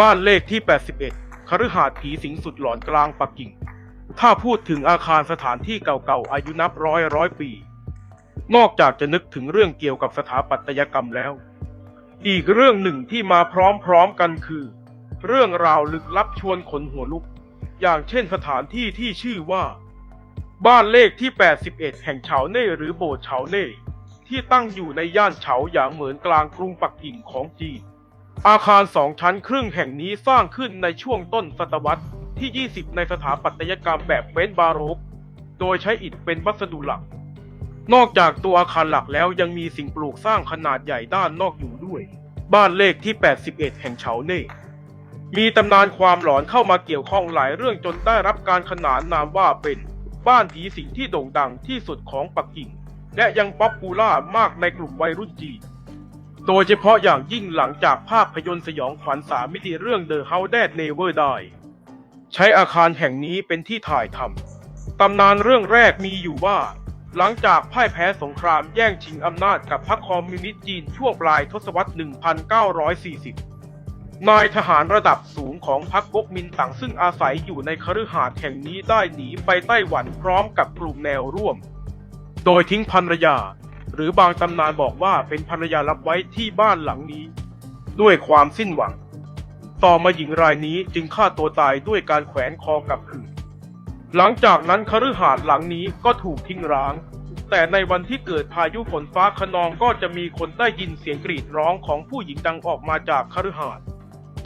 บ้านเลขที่ 81คฤหาสน์ผีสิงสุดหลอนกลางปักกิ่ง ถ้าพูดถึงอาคารสถานที่เก่าๆอายุนับร้อยร้อยปี นอกจากจะนึกถึงเรื่องเกี่ยวกับสถาปัตยกรรมแล้ว อีกเรื่องหนึ่งที่มาพร้อมๆกันคือ เรื่องราวลึกลับชวนขนหัวลุก อย่างเช่นสถานที่ที่ชื่อว่า บ้านเลขที่ 81 แห่งเฉาเน่หรือโบสถ์เฉาเน่ที่ตั้งอยู่ในย่านเฉาหยางเหมือนกลางกรุงปักกิ่งของจีน อาคารสองชั้นครึ่งแห่งนี้สร้างขึ้นในช่วงต้นศตวรรษที่ 20 ในสถาปัตยกรรมแบบเฟรนช์บาโรก โดยใช้อิฐเป็นวัสดุหลัก นอกจากตัวอาคารหลักแล้วยังมีสิ่งปลูกสร้างขนาดใหญ่ด้านนอกอยู่ด้วย บ้านเลขที่ 81 แห่งเฉาเน่ มีตำนานความหลอนเข้ามาเกี่ยวข้องหลายเรื่องจนได้รับการขนานนามว่าเป็นบ้านผีสิงที่โด่งดังที่สุดของปักกิ่ง และยังป๊อปปูล่ามากในกลุ่มวัยรุ่นจีน โดยเฉพาะอย่างยิ่งหลังจากภาพยนตร์สยองขวัญสามมิติเรื่อง The House That Never Die ใช้อาคารแห่งนี้เป็นที่ถ่ายทำตำนานเรื่องแรกมีอยู่ว่า หลังจากพ่ายแพ้สงครามแย่งชิงอำนาจกับพรรคคอมมิวนิสต์จีนช่วงปลายทศวรรษ 1940 นายทหารระดับสูงของพรรคก๊กมินตั๋งซึ่งอาศัยอยู่ในคฤหาสน์แห่งนี้ได้หนีไปไต้หวันพร้อมกับกลุ่มแนวร่วม โดยทิ้งภรรยา หรือบางตำนานบอกว่าเป็นภรรยารับไว้ที่บ้านหลังนี้ ด้วยความสิ้นหวัง ต่อมาหญิงรายนี้จึงฆ่าตัวตายด้วยการแขวนคอกับขื่อหลังจากนั้นคฤหาสน์หลังนี้ก็ถูกทิ้งร้าง แต่ในวันที่เกิดพายุฝนฟ้าขนองก็จะมีคนได้ยินเสียงกรีดร้องของผู้หญิงดังออกมาจากคฤหาสน์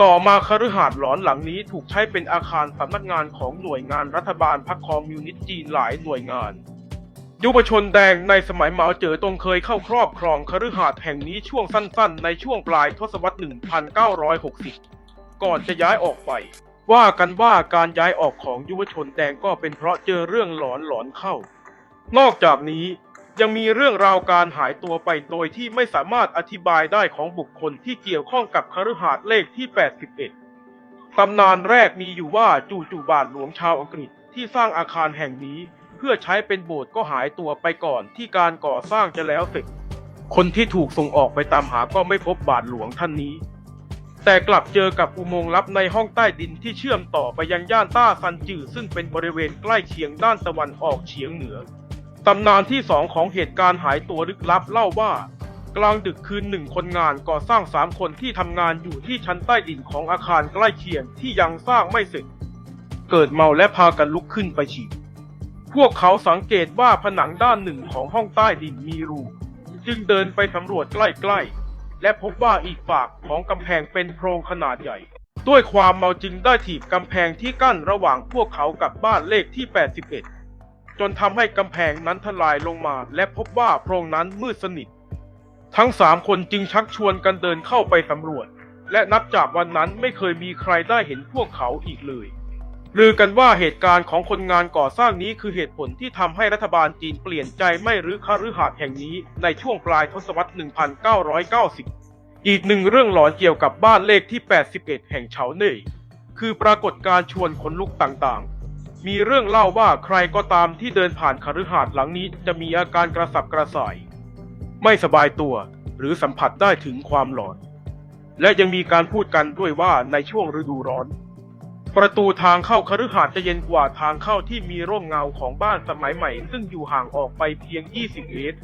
ต่อมาคฤหาสน์หลอนหลังนี้ถูกใช้เป็นอาคารสำนักงานของหน่วยงานรัฐบาลพรรคคอมมิวนิสต์จีนหลายหน่วยงาน ยุวชนแดงในสมัยเหมาเจ๋อตงเคยเข้าครอบครองคฤหาสน์แห่งนี้ช่วงสั้นๆ ในช่วงปลายทศวรรษ 1960 ก่อนจะย้ายออกไป ว่ากันว่าการย้ายออกของยุวชนแดงก็เป็นเพราะเจอเรื่องหลอนหลอนๆเข้า นอกจากนี้ยังมีเรื่องราวการหายตัวไปโดยที่ไม่สามารถอธิบายได้ของบุคคลที่เกี่ยวข้องกับคฤหาสน์เลขที่ 81 ตำนานแรกมีอยู่ว่าจู่ๆบาทหลวงชาวอังกฤษที่สร้างอาคารแห่งนี้ พื่อใช้เป็นโบสถ์ก็หายตัวไปก่อนที่การก่อสร้างจะแล้วเสร็จ คนที่ถูกส่งออกไปตามหาก็ไม่พบบาทหลวงท่านนี้ แต่กลับเจอกับอุโมงค์ลับในห้องใต้ดินที่เชื่อมต่อไปยังย่านต้าซันจือซึ่งเป็นบริเวณใกล้เคียงด้านตะวันออกเฉียงเหนือตำนานที่สองของเหตุการณ์หายตัวลึกลับเล่าว่า กลางดึกคืนหนึ่งคนงานก่อสร้างสามคนที่ทำงานอยู่ที่ชั้นใต้ดินของอาคารใกล้เคียงที่ยังสร้างไม่เสร็จ เกิดเมาและพากันลุกขึ้นไปฉี่ พวกเขาสังเกตว่าผนังด้านหนึ่งของห้องใต้ดินมีรู จึงเดินไปสำรวจใกล้ๆ และพบว่าอีกฝากของกำแพงเป็นโพรงขนาดใหญ่ ด้วยความเมาจึงได้ถีบกำแพงที่กั้นระหว่างพวกเขากับบ้านเลขที่ 81 จนทำให้กำแพงนั้นทลายลงมา และพบว่าโพรงนั้นมืดสนิท ทั้งสามคนจึงชักชวนกันเดินเข้าไปสำรวจ และนับจากวันนั้นไม่เคยมีใครได้เห็นพวกเขาอีกเลย ลือกันว่าเหตุการณ์ของคนงานก่อสร้างนี้คือเหตุผลที่ทำให้รัฐบาลจีนเปลี่ยนใจไม่รื้อคฤหาสน์แห่งนี้ในช่วงปลายทศวรรษ 1990 อีกหนึ่งเรื่องหลอนเกี่ยวกับบ้านเลขที่ 81 แห่งเฉาเน่ยคือปรากฏการ์ชวนขนลุกต่างๆ มีเรื่องเล่าว่าใครก็ตามที่เดินผ่านคฤหาสน์หลังนี้จะมีอาการกระสับกระส่าย ไม่สบายตัวหรือสัมผัสได้ถึงความหลอน และยังมีการพูดกันด้วยว่าในช่วงฤดูร้อน ประตูทางเข้าคฤหาสน์จะเย็นกว่าทางเข้าที่มีร่มเงาของบ้านสมัยใหม่ ซึ่งอยู่ห่างออกไปเพียง 20 เมตร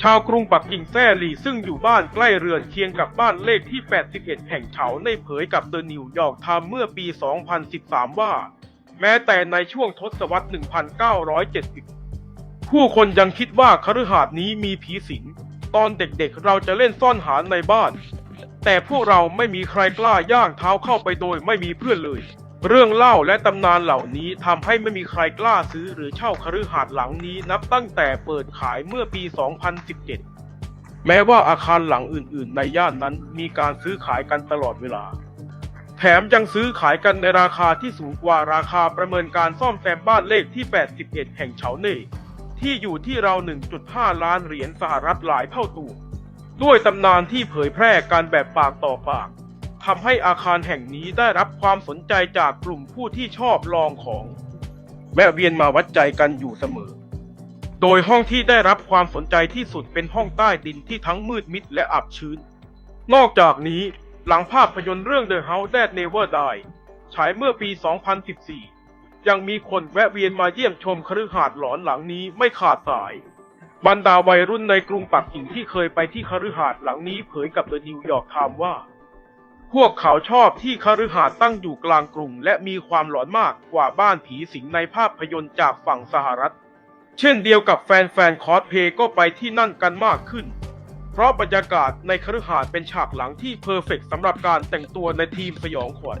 ชาวกรุงปักกิ่งแซ่หลี่ซึ่งอยู่บ้านใกล้เรือนเคียงกับบ้านเลขที่ 81 แห่งเฉาในเผยกับเดอะนิวยอร์กไทม์เมื่อปี 2013 ว่า แม้แต่ในช่วงทศวรรษ 1970 ผู้คนยังคิดว่าคฤหาสน์นี้มีผีสิง ตอนเด็กๆเราจะเล่นซ่อนหาในบ้าน แต่พวกเราไม่มีใครกล้าย่างเท้าเข้าไปโดยไม่มีเพื่อนเลย เรื่องเล่าและตำนานเหล่านี้ทำให้ไม่มีใครกล้าซื้อหรือเช่าคฤหาสน์หลังนี้นับตั้งแต่เปิดขายเมื่อปี 2017 แม้ว่าอาคารหลังอื่น ๆ ในย่านนั้นมีการซื้อขายกันตลอดเวลา แถมยังซื้อขายกันในราคาที่สูงกว่าราคาประเมินการซ่อมแซมบ้านเลขที่ 81 แห่งเฉาเน่ที่อยู่ที่ราว 1.5 ล้านเหรียญสหรัฐหลายเท่าตัว ด้วยตำนานที่เผยแพร่กันแบบปากต่อปาก ทำให้อาคารแห่งนี้ได้รับความสนใจจากกลุ่มผู้ที่ชอบลองของ แวะเวียนมาวัดใจกันอยู่เสมอ โดยห้องที่ได้รับความสนใจที่สุดเป็นห้องใต้ดินที่ทั้งมืดมิดและอับชื้น นอกจากนี้หลังภาพยนตร์เรื่อง The House That Never Die ฉายเมื่อปี 2014 ยังมีคนแวะเวียนมาเยี่ยมชมคฤหาสน์หลอนหลังนี้ไม่ขาดสาย บรรดาวัยรุ่นในกรุงปักกิ่งที่เคยไปที่คฤหาสน์หลังนี้เผยกับ The New York Times ว่า พวกเขาชอบที่คฤหาสน์ตั้งอยู่กลางกรุง และมีความหลอนมากกว่าบ้านผีสิงในภาพยนตร์จากฝั่งสหรัฐ เช่นเดียวกับแฟนๆคอสเพลย์ก็ไปที่นั่นกันมากขึ้น เพราะบรรยากาศในคฤหาสน์เป็นฉากหลังที่เพอร์เฟกต์สำหรับการแต่งตัวในทีมสยองขวัญ